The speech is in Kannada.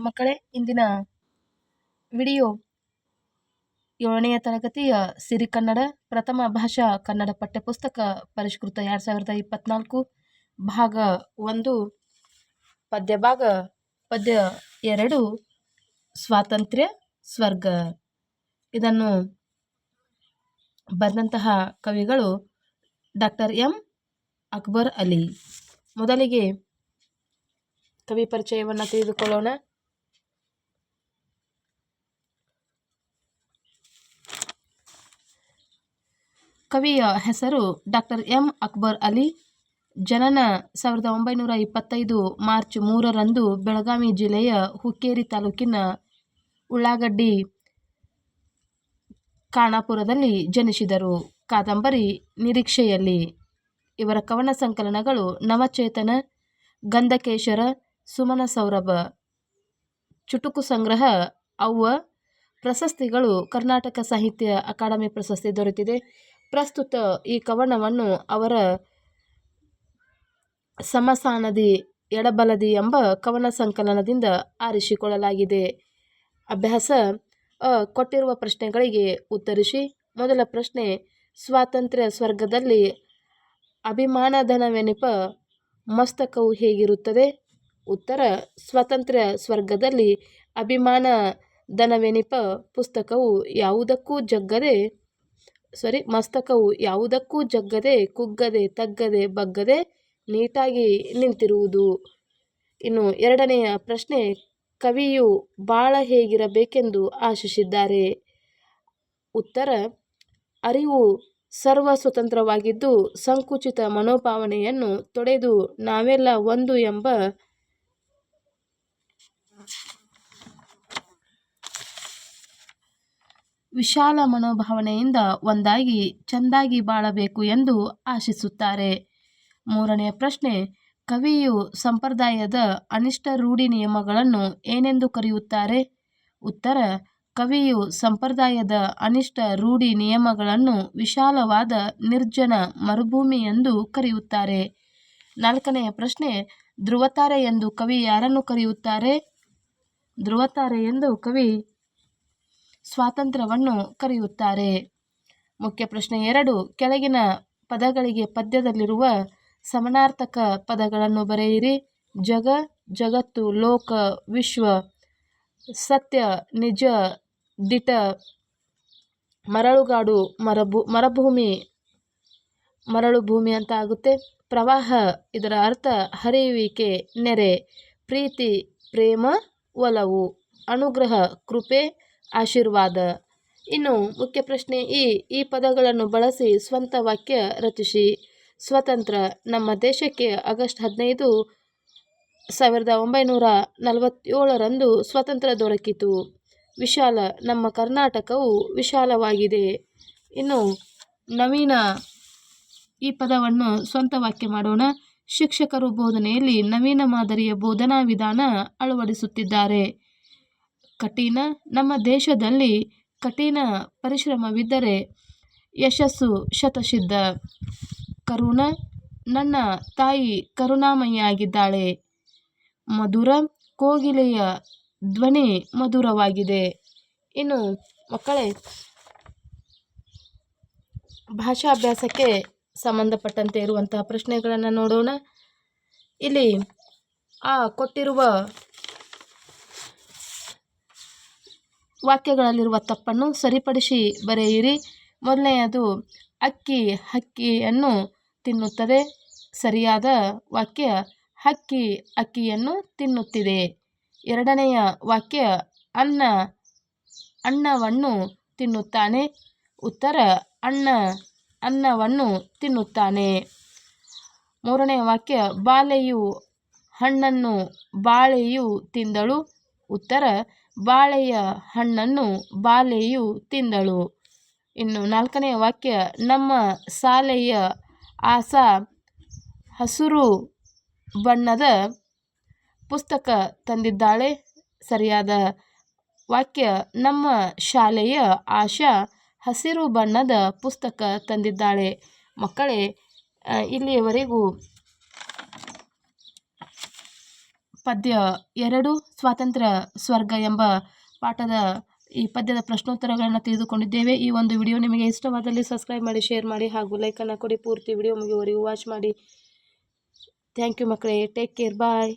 ಮಕ್ಕಳೇ ಇಂದಿನ ವಿಡಿಯೋ ಏಳನೆಯ ತರಗತಿಯ ಸಿರಿ ಕನ್ನಡ, ಪ್ರಥಮ ಭಾಷಾ ಕನ್ನಡ ಪಠ್ಯಪುಸ್ತಕ ಪರಿಷ್ಕೃತ ಎರಡು ಸಾವಿರದ ಇಪ್ಪತ್ನಾಲ್ಕು ಭಾಗ ಒಂದು, ಪದ್ಯ ಭಾಗ, ಪದ್ಯ ಎರಡು, ಸ್ವಾತಂತ್ರ್ಯ ಸ್ವರ್ಗ. ಇದನ್ನು ಬರೆದಂತಹ ಕವಿಗಳು ಡಾಕ್ಟರ್ ಎಂ. ಅಕ್ಬರ್ ಅಲಿ. ಮೊದಲಿಗೆ ಕವಿ ಪರಿಚಯವನ್ನು ತಿಳಿದುಕೊಳ್ಳೋಣ. ಕವಿಯ ಹೆಸರು ಡಾಕ್ಟರ್ ಎಂ ಅಕ್ಬರ್ ಅಲಿ. ಜನನ ಸಾವಿರದ ಒಂಬೈನೂರ ಇಪ್ಪತ್ತೈದು ಮಾರ್ಚ್ ಮೂರರಂದು ಬೆಳಗಾವಿ ಜಿಲ್ಲೆಯ ಹುಕ್ಕೇರಿ ತಾಲೂಕಿನ ಉಳ್ಳಾಗಡ್ಡಿ ಖಾನಾಪುರದಲ್ಲಿ ಜನಿಸಿದರು. ಕಾದಂಬರಿ ನಿರೀಕ್ಷೆಯಲ್ಲಿ. ಇವರ ಕವನ ಸಂಕಲನಗಳು ನವಚೇತನ, ಗಂಧಕೇಶರ, ಸುಮನ ಸೌರಭ, ಚುಟುಕು ಸಂಗ್ರಹ, ಅವ್ವ, ಪ್ರಶಸ್ತಿಗಳು, ಕರ್ನಾಟಕ ಸಾಹಿತ್ಯ ಅಕಾಡೆಮಿ ಪ್ರಶಸ್ತಿ ದೊರೆತಿದೆ. ಪ್ರಸ್ತುತ ಈ ಕವನವನ್ನು ಅವರ ಸಮಸಾನದಿ ಎಡಬಲದಿ ಎಂಬ ಕವನ ಸಂಕಲನದಿಂದ ಆರಿಸಿಕೊಳ್ಳಲಾಗಿದೆ. ಅಭ್ಯಾಸ ಕೊಟ್ಟಿರುವ ಪ್ರಶ್ನೆಗಳಿಗೆ ಉತ್ತರಿಸಿ, ಮೊದಲ ಪ್ರಶ್ನೆ, ಸ್ವಾತಂತ್ರ್ಯ ಸ್ವರ್ಗದಲ್ಲಿ ಅಭಿಮಾನಧನವೆನಿಪ ಮಸ್ತಕವು ಹೇಗಿರುತ್ತದೆ? ಉತ್ತರ, ಸ್ವಾತಂತ್ರ್ಯ ಸ್ವರ್ಗದಲ್ಲಿ ಅಭಿಮಾನ ಧನವೆನಿಪ ಪುಸ್ತಕವು ಯಾವುದಕ್ಕೂ ಜಗ್ಗದೆ ಸಾರಿ, ಮಸ್ತಕವು ಯಾವುದಕ್ಕೂ ಜಗ್ಗದೆ, ಕುಗ್ಗದೆ, ತಗ್ಗದೆ, ಬಗ್ಗದೆ ನೀಟಾಗಿ ನಿಂತಿರುವುದು. ಇನ್ನು ಎರಡನೆಯ ಪ್ರಶ್ನೆ, ಕವಿಯು ಬಾಳ ಹೇಗಿರಬೇಕೆಂದು ಆಶಿಸಿದ್ದಾರೆ? ಉತ್ತರ, ಅರಿವು ಸರ್ವ ಸ್ವತಂತ್ರವಾಗಿದ್ದು ಸಂಕುಚಿತ ಮನೋಭಾವನೆಯನ್ನು ತೊಡೆದು ನಾವೆಲ್ಲ ಒಂದು ಎಂಬ ವಿಶಾಲ ಮನೋಭಾವನೆಯಿಂದ ಒಂದಾಗಿ ಚೆಂದಾಗಿ ಬಾಳಬೇಕು ಎಂದು ಆಶಿಸುತ್ತಾರೆ. ಮೂರನೆಯ ಪ್ರಶ್ನೆ, ಕವಿಯು ಸಂಪ್ರದಾಯದ ಅನಿಷ್ಟ ರೂಢಿ ನಿಯಮಗಳನ್ನು ಏನೆಂದು ಕರೆಯುತ್ತಾರೆ? ಉತ್ತರ, ಕವಿಯು ಸಂಪ್ರದಾಯದ ಅನಿಷ್ಟ ರೂಢಿ ನಿಯಮಗಳನ್ನು ವಿಶಾಲವಾದ ನಿರ್ಜನ ಮರುಭೂಮಿ ಎಂದು ಕರೆಯುತ್ತಾರೆ. ನಾಲ್ಕನೆಯ ಪ್ರಶ್ನೆ, ಧ್ರುವತಾರೆ ಎಂದು ಕವಿ ಯಾರನ್ನು ಕರೆಯುತ್ತಾರೆ? ಧ್ರುವತಾರೆ ಎಂದು ಕವಿ ಸ್ವಾತಂತ್ರ್ಯವನ್ನು ಕರೆಯುತ್ತಾರೆ. ಮುಖ್ಯ ಪ್ರಶ್ನೆ ಎರಡು, ಕೆಳಗಿನ ಪದಗಳಿಗೆ ಪದ್ಯದಲ್ಲಿರುವ ಸಮನಾರ್ಥಕ ಪದಗಳನ್ನು ಬರೆಯಿರಿ. ಜಗ, ಜಗತ್ತು, ಲೋಕ, ವಿಶ್ವ, ಸತ್ಯ, ನಿಜ, ದಿಟ, ಮರಳುಗಾಡು, ಮರಭೂ, ಮರಭೂಮಿ ಮರಳು ಭೂಮಿ ಅಂತ ಆಗುತ್ತೆ. ಪ್ರವಾಹ, ಇದರ ಅರ್ಥ ಹರಿಯುವಿಕೆ, ನೆರೆ, ಪ್ರೀತಿ, ಪ್ರೇಮ, ಒಲವು, ಅನುಗ್ರಹ, ಕೃಪೆ ಆಶೀರ್ವಾದ. ಇನ್ನು ಮುಖ್ಯ ಪ್ರಶ್ನೆ ಈ ಈ ಪದಗಳನ್ನು ಬಳಸಿ ಸ್ವಂತ ವಾಕ್ಯ ರಚಿಸಿ. ಸ್ವತಂತ್ರ. ನಮ್ಮ ದೇಶಕ್ಕೆ ಆಗಸ್ಟ್ ಹದಿನೈದು, ಸಾವಿರದ ಒಂಬೈನೂರ ನಲವತ್ತೇಳರಂದು ಸ್ವತಂತ್ರ ದೊರಕಿತು. ವಿಶಾಲ. ನಮ್ಮ ಕರ್ನಾಟಕವು ವಿಶಾಲವಾಗಿದೆ. ಇನ್ನು ನವೀನ. ಈ ಪದವನ್ನು ಸ್ವಂತ ವಾಕ್ಯ ಮಾಡೋಣ. ಶಿಕ್ಷಕರು ಬೋಧನೆಯಲ್ಲಿ ನವೀನ ಮಾದರಿಯ ಬೋಧನಾ ವಿಧಾನ ಅಳವಡಿಸುತ್ತಿದ್ದಾರೆ. ಕಠಿಣ. ನಮ್ಮ ದೇಶದಲ್ಲಿ ಕಠಿಣ ಪರಿಶ್ರಮವಿದ್ದರೆ ಯಶಸ್ಸು ಶತಸಿದ್ಧ. ಕರುಣ, ನನ್ನ ತಾಯಿ ಕರುಣಾಮಯಿಯಾಗಿದ್ದಾಳೆ. ಮಧುರ ಕೋಗಿಲೆಯ ಧ್ವನಿ ಮಧುರವಾಗಿದೆ. ಇನ್ನು ಮಕ್ಕಳೇ, ಭಾಷಾಭ್ಯಾಸಕ್ಕೆ ಸಂಬಂಧಪಟ್ಟಂತೆ ಇರುವಂತಹ ಪ್ರಶ್ನೆಗಳನ್ನು ನೋಡೋಣ. ಇಲ್ಲಿ ಆ ಕೊಟ್ಟಿರುವ ವಾಕ್ಯಗಳಲ್ಲಿರುವ ತಪ್ಪನ್ನು ಸರಿಪಡಿಸಿ ಬರೆಯಿರಿ. ಮೊದಲನೆಯದು ಅಕ್ಕಿ ಹಕ್ಕಿಯನ್ನು ತಿನ್ನುತ್ತದೆ. ಸರಿಯಾದ ವಾಕ್ಯ ಹಕ್ಕಿ ಅಕ್ಕಿಯನ್ನು ತಿನ್ನುತ್ತಿದೆ. ಎರಡನೆಯ ವಾಕ್ಯ ಅನ್ನ ಅನ್ನವನ್ನು ತಿನ್ನುತ್ತಾನೆ. ಉತ್ತರ ಅಣ್ಣ ಅನ್ನವನ್ನು ತಿನ್ನುತ್ತಾನೆ. ಮೂರನೇ ವಾಕ್ಯ, ಬಾಲೆಯು ಹಣ್ಣನ್ನು ಬಾಳೆಯು ತಿಂದಳು. ಉತ್ತರ ಬಾಳೆಯ ಹಣ್ಣನ್ನು ಬಾಲೆಯು ತಿಂದಳು. ಇನ್ನು ನಾಲ್ಕನೆಯ ವಾಕ್ಯ, ನಮ್ಮ ಶಾಲೆಯ ಆಸ ಹಸಿರು ಬಣ್ಣದ ಪುಸ್ತಕ ತಂದಿದ್ದಾಳೆ. ಸರಿಯಾದ ವಾಕ್ಯ, ನಮ್ಮ ಶಾಲೆಯ ಆಶಾ ಹಸಿರು ಬಣ್ಣದ ಪುಸ್ತಕ ತಂದಿದ್ದಾಳೆ. ಮಕ್ಕಳೇ ಇಲ್ಲಿಯವರೆಗೂ ಪದ್ಯ ಎರಡು ಸ್ವಾತಂತ್ರ್ಯ ಸ್ವರ್ಗ ಎಂಬ ಪಾಠದ ಈ ಪದ್ಯದ ಪ್ರಶ್ನೋತ್ತರಗಳನ್ನು ತಿಳಿದುಕೊಂಡಿದ್ದೇವೆ. ಈ ಒಂದು ವಿಡಿಯೋ ನಿಮಗೆ ಇಷ್ಟವಾದಲ್ಲಿ ಸಬ್ಸ್ಕ್ರೈಬ್ ಮಾಡಿ, ಶೇರ್ ಮಾಡಿ ಹಾಗೂ ಲೈಕನ್ನು ಕೊಡಿ. ಪೂರ್ತಿ ವಿಡಿಯೋ ಮುಗಿಯುವವರೆಗೂ ವಾಚ್ ಮಾಡಿ. ಥ್ಯಾಂಕ್ ಯು ಮಕ್ಕಳೇ. Take care bye